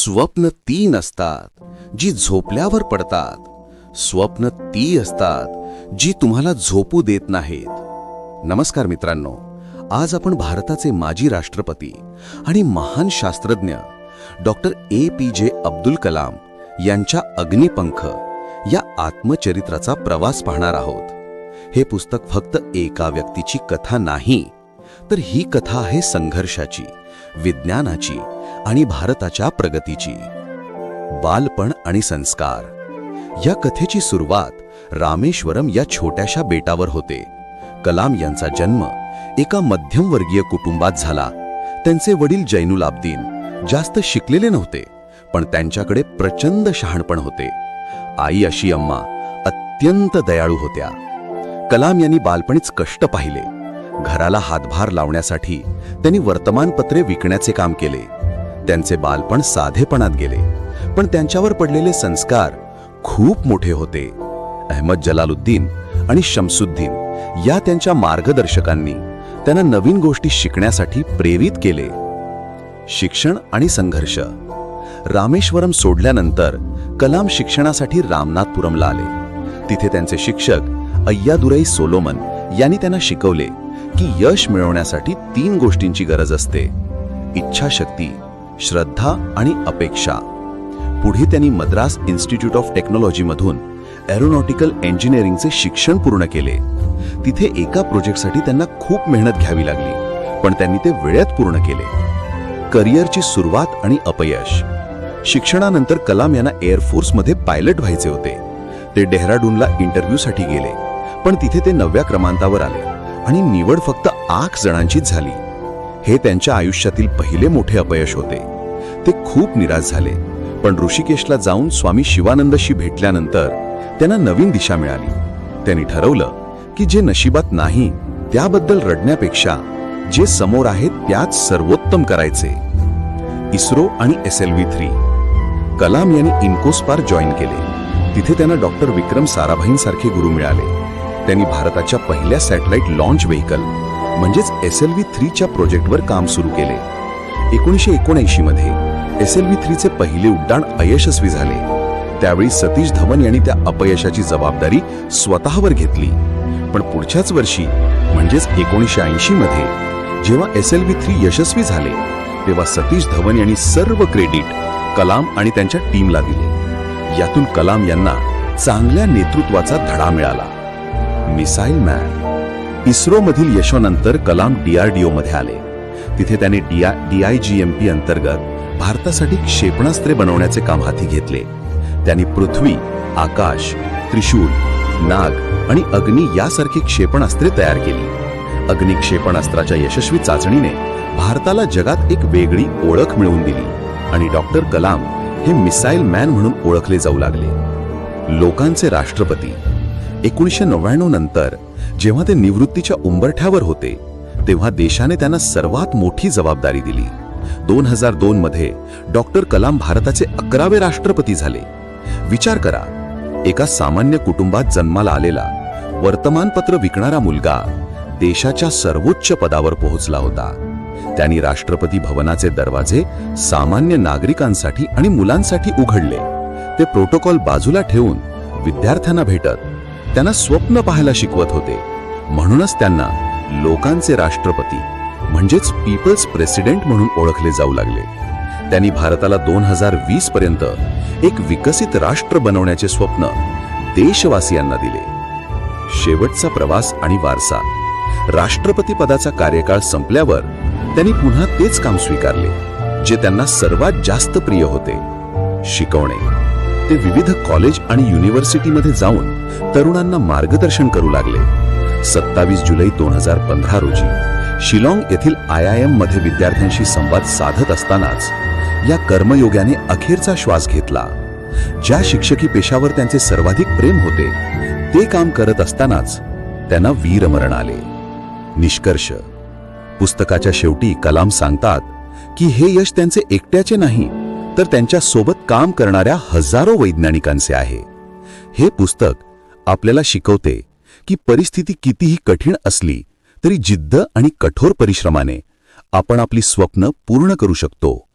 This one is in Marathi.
स्वप्न ती नसतात जी झोपल्यावर पडतात. स्वप्न ती असतात जी तुम्हाला झोपू देत नाहीत. नमस्कार मित्रांनो आज आपण भारताचे माजी राष्ट्रपती आणि महान शास्त्रज्ञ डॉक्टर ए पी जे अब्दुल कलाम यांच्या अग्निपंख या आत्मचरित्राचा प्रवास पाहणार आहोत. हे पुस्तक फक्त एका व्यक्तीची कथा नाही तर ही कथा आहे संघर्षाची विज्ञानाची आणि भारताच्या प्रगतीची. बालपण आणि संस्कार. या कथेची सुरुवात रामेश्वरम या छोट्याशा बेटावर होते. कलाम यांचा जन्म एका मध्यमवर्गीय कुटुंबात झाला. त्यांचे वडील जैनुल आब्दीन जास्त शिकलेले नव्हते पण त्यांच्याकडे प्रचंड शहाणपण होते. आई अशी अम्मा अत्यंत दयाळू होत्या. कलाम यांनी बालपणीच कष्ट पाहिले. घराला हातभार लावण्यासाठी त्यांनी वर्तमानपत्रे विकण्याचे काम केले. त्यांचे बालपण साधेपणात गेले. पण त्यांच्यावर पडलेले संस्कार खूप मोठे होते. अहमद जलालुद्दीन आणि शमसुद्दीन या त्यांच्या मार्गदर्शकांनी त्यांना नवीन गोष्टी शिकण्यासाठी प्रेरित केले. शिक्षण आणि संघर्ष. रामेश्वरम सोडल्यानंतर कलाम शिक्षणासाठी रामनाथपुरमला आले. तिथे त्यांचे शिक्षक अय्यादुराई सोलोमन यांनी त्यांना शिकवले की यश मिळवण्यासाठी तीन गोष्टींची गरज असते. इच्छाशक्ती श्रद्धा आणि अपेक्षा. पुढे त्यांनी मद्रास इन्स्टिट्यूट ऑफ टेक्नॉलॉजीमधून एरोनॉटिकल इंजिनिअरिंगचे शिक्षण पूर्ण केले. तिथे एका प्रोजेक्टसाठी त्यांना खूप मेहनत घ्यावी लागली पण त्यांनी ते वेळेत पूर्ण केले. करिअरची सुरुवात आणि अपयश. शिक्षणानंतर कलाम यांना एअरफोर्समध्ये पायलट व्हायचे होते. ते डेहराडूनला इंटरव्ह्यूसाठी गेले पण तिथे ते नवव्या क्रमांकावर आले आणि निवड फक्त आठ जणांचीच झाली. हे त्यांच्या आयुष्यातील पहिले मोठे अपयश होते. ते खूप निराश झाले. पण ऋषिकेशला जाऊन स्वामी शिवानंदशी भेटल्यानंतर त्यांना नवीन दिशा मिळाली. त्यांनी ठरवलं की जे नशिबात नाही त्याबद्दल रडण्यापेक्षा जे समोर आहे त्याच सर्वोत्तम करायचे. इस्रो आणि S L V three Kalam यांनी इन्कोस्पार जॉईन केले. तिथे त्यांना डॉक्टर विक्रम साराभाईंसारखे गुरु मिळाले. त्यांनी भारताच्या पहिल्या सॅटेलाइट लॉन्च व्हेकल म्हणजेच एस एल व्ही थ्रीच्या प्रोजेक्टवर काम सुरू केले. एकोणीसशे एकोणऐंशी मध्ये एस एल व्ही थ्रीचे पहिले उड्डाण अयशस्वी झाले. त्यावेळी सतीश धवन यांनी त्या अपयशाची जबाबदारी स्वतःवर घेतली. पण पुढच्याच वर्षी म्हणजेच एकोणीसशे ऐंशी मध्ये जेव्हा एस एल व्ही थ्री यशस्वी झाले तेव्हा सतीश धवन यांनी सर्व क्रेडिट कलाम आणि त्यांच्या टीमला दिले. यातून कलाम यांना चांगल्या नेतृत्वाचा धडा मिळाला. Missile man. इस्रोमधील यशोनंतर कलाम डीआरडीओ मध्ये आले. तिथे त्याने डीआयजीएमपी अंतर्गत भारतासाठी क्षेपणास्त्रे बनवण्याचे काम हाती घेतले. त्यांनी पृथ्वी आकाश त्रिशूल नाग आणि अग्नी यासारखी क्षेपणास्त्रे तयार केली. अग्नी क्षेपणास्त्राच्या यशस्वी चाचणीने भारताला जगात एक वेगळी ओळख मिळवून दिली आणि डॉक्टर कलाम हे मिसाईल मॅन म्हणून ओळखले जाऊ लागले. लोकांचे राष्ट्रपती एकोणीसशे नव्याण्णव नंतर जेव्हा ते निवृत्तीच्या उंबरठ्यावर होते तेव्हा देशाने त्यांना सर्वात मोठी जबाबदारी दिली. दोन हजार दोन मध्ये डॉक्टर कलाम भारताचे अकरावे राष्ट्रपती झाले. विचार करा एका सामान्य कुटुंबात जन्माला आलेला वर्तमानपत्र विकणारा मुलगा देशाच्या सर्वोच्च पदावर पोहोचला होता. त्यांनी राष्ट्रपती भवनाचे दरवाजे सामान्य नागरिकांसाठी आणि मुलांसाठी उघडले. ते प्रोटोकॉल बाजूला ठेवून विद्यार्थ्यांना भेटत त्यांना स्वप्न पाहायला शिकवत होते. म्हणूनच त्यांना लोकांचे राष्ट्रपती म्हणजेच पीपल्स प्रेसिडेंट म्हणून ओळखले जाऊ लागले. त्यांनी भारताला दोन हजार वीस पर्यंत एक विकसित राष्ट्र बनवण्याचे स्वप्न देशवासियांना दिले. शेवटचा प्रवास आणि वारसा राष्ट्रपती पदाचा कार्यकाळ संपल्यावर त्यांनी पुन्हा तेच काम स्वीकारले जे त्यांना सर्वात जास्त प्रिय होते. शिकवणे. ते विविध कॉलेज आणि युनिव्हर्सिटीमध्ये जाऊन तरुणांना मार्गदर्शन करू लागले. सत्तावीस जुलै दोन हजार पंधरा रोजी शिलाँग येथील आय आय एममध्ये विद्यार्थ्यांशी संवाद साधत असतानाच या कर्मयोग्याने अखेरचा श्वास घेतला. ज्या शिक्षकी पेशावर त्यांचे सर्वाधिक प्रेम होते ते काम करत असतानाच त्यांना वीरमरण आले. निष्कर्ष. पुस्तकाच्या शेवटी कलाम सांगतात की हे यश त्यांचे एकट्याचे नाही तर त्यांच्यासोबत काम करणाऱ्या हजारो वैज्ञानिकांचे आहे. हे पुस्तक आपल्याला शिकवते की परिस्थिती कितीही कठीण असली तरी जिद्द आणि कठोर परिश्रमाने आपण आपली स्वप्न पूर्ण करू शकतो.